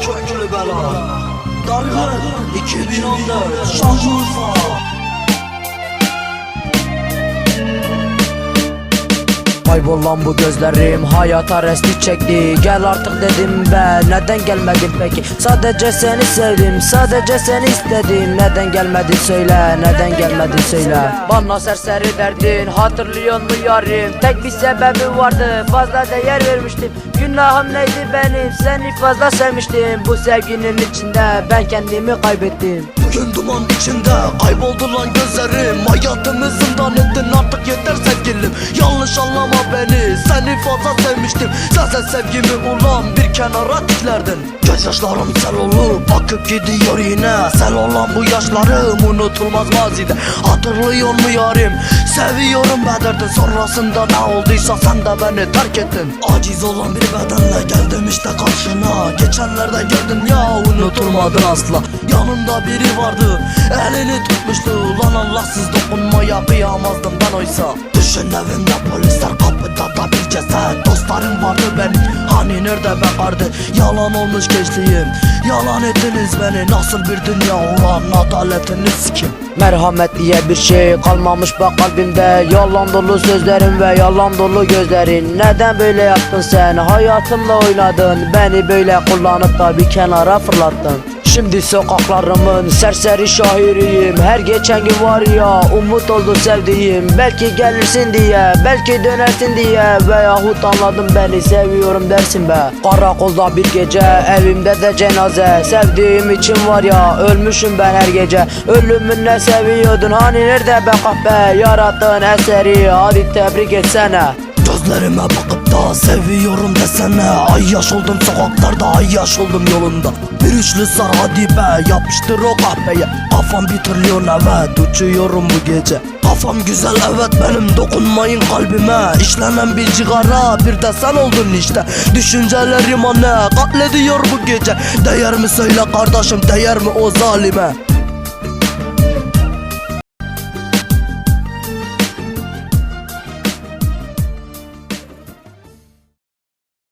köklü bela. Dargın 2014 Şanlıurfa Kaybolan bu gözlerim hayata resti çekti. Gel artık dedim be neden gelmedin peki? Sadece seni sevdim sadece seni istedim. Neden gelmedin söyle neden gelmedin söyle. Bana serseri derdin hatırlıyor mu yarim Tek bir sebebi vardı fazla değer vermiştim. Günahım neydi benim seni fazla sevmiştim. Bu sevginin içinde ben kendimi kaybettim. Bugün duman içinde kayboldu lan gözlerim. Hayatımı Yanlış anlama beni. Seni fazla sevmiştim. Sen sen sevgimi ulan bir kenara diklerdin Gözyaşlarım sel olup akıp gidiyor yine. Sel olan bu yaşlarım unutulmaz mazide. Hatırlıyor mu yarim? Seviyorum bederdin Sonrasında ne olduysa sen de beni terk ettin. Aciz olan bir bedenle geldim işte karşına. Geçenlerde gördüm ya unutulmadın asla. Yanında biri vardı. Elini tutmuştu Ulan Allahsız dokunmaya kıyamazdım ben oysa. Düşün evimde polisler kapıda da bir ceset. Dostlarım vardı benim hani nerede be kardı? Yalan olmuş gençliğim. Yalan ettiniz beni nasıl bir dünya? Ulan adaletini sikim. Merhamet diye bir şey kalmamış bak kalbimde. Yalan dolu sözlerin ve yalan dolu gözlerin. Neden böyle yaptın sen? Hayatımla oynadın. Beni böyle kullanıp da bir kenara fırlattın Şimdi sokaklarımın serseri şahiriyim Her geçen gün var ya umut oldu sevdiğim. Belki gelirsin diye belki dönersin diye Veyahut anladın beni seviyorum dersin be. Karakolda bir gece evimde de cenaze. Sevdiğim için var ya ölmüşüm ben her gece. Ölümün ne seviyordun hani nerede be kahpe? Yarattığın eseri hadi tebrik etsene. Gözlerime bakıp da seviyorum desene. Ay yaş oldum sokaklarda ay yaş oldum yolunda. Bir üçlü sar hadi be yapıştır o kahveye. Kafam bir trilyon evet uçuyorum bu gece. Kafam güzel evet benim dokunmayın kalbime. İşlenen bir cigara bir de sen oldun işte. Düşüncelerim anne katlediyor bu gece. Değer mi söyle kardeşim değer mi o zalime